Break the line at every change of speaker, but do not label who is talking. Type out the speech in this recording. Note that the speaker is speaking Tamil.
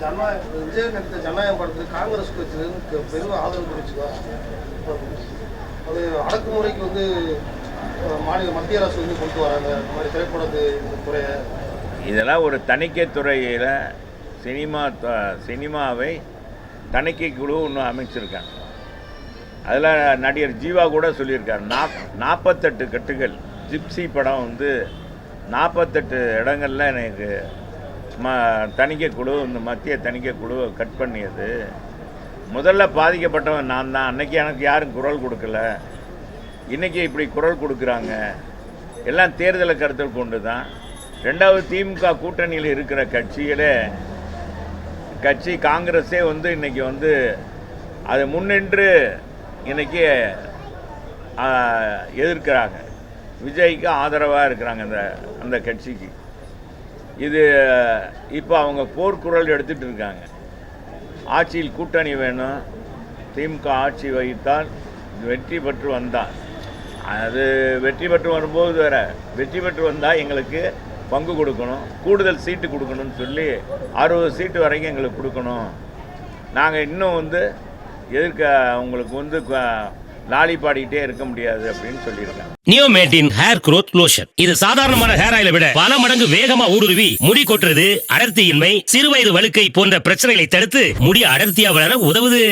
ஜனநாயக விஜய் நடித்த ஜனநாயகம் படத்துக்கு காங்கிரஸ் கட்சியிலிருந்து பெரும் ஆதரவு கிடைச்சுதா அது அடக்குமுறைக்கு வந்து மாநில மத்திய அரசு வந்து கொண்டு வராங்க. இந்த மாதிரி திரைப்படத்து துறையை.
இதெல்லாம் ஒரு தணிக்கை துறையில் சினிமா த- சினிமாவை தணிக்கை குழு ஒன்று அமைச்சிருக்காங்க. அதில் நடிகர் ஜீவா கூட சொல்லியிருக்கார். நாப் நாற்பத்தெட்டு கட்டுகள் ஜிப்சி படம் வந்து நாற்பத்தெட்டு இடங்கள்ல எனக்கு ம தணிக்கைக்குழு இந்த மத்திய தணிக்கைக்குழு கட் பண்ணியது. முதல்ல பாதிக்கப்பட்டவன் நான் தான். அன்னைக்கு எனக்கு யாரும் குரல் கொடுக்கல. இன்றைக்கி இப்படி குரல் கொடுக்குறாங்க. எல்லாம் தேர்தலை கருத்தில் கொண்டு தான் ரெண்டாவது திமுக கூட்டணியில் இருக்கிற கட்சிகளே கட்சி காங்கிரஸே வந்து இன்றைக்கி வந்து அதை முன்னின்று இன்றைக்கி எதிர்க்கிறாங்க. விஜய்க்கு ஆதரவாக இருக்கிறாங்க அந்த அந்த கட்சிக்கு. இது இப்போ அவங்க போர்க்குரல் எடுத்துகிட்டு இருக்காங்க ஆட்சியில் கூட்டணி வேணும். திமுக ஆட்சி வகித்தால் வெற்றி பெற்று வந்தால். அது வெற்றி பெற்று வரும்போது வேற வெற்றி பெற்று வந்தால் எங்களுக்கு பங்கு கொடுக்கணும். கூடுதல் சீட்டு கொடுக்கணும்னு சொல்லி அறுபது சீட்டு வரைக்கும் எங்களுக்கு கொடுக்கணும். நாங்கள் இன்னும் வந்து எதிர்க்க அவங்களுக்கு வந்து லாலி பாடிக்கிட்டே இருக்க முடியாது அப்படின்னு சொல்லியிருக்காங்க.
நியோமேட்டின் ஹேர் குரோத் லோஷன். இது சாதாரணமான ஹேர் ஆயில விட பல மடங்கு வேகமா ஊடுருவி முடி கொட்டுறது அடர்த்தியின்மை சிறுவயது வழுக்கை போன்ற பிரச்சனைகளை தடுத்து முடி அடர்த்தியா வளர உதவுது.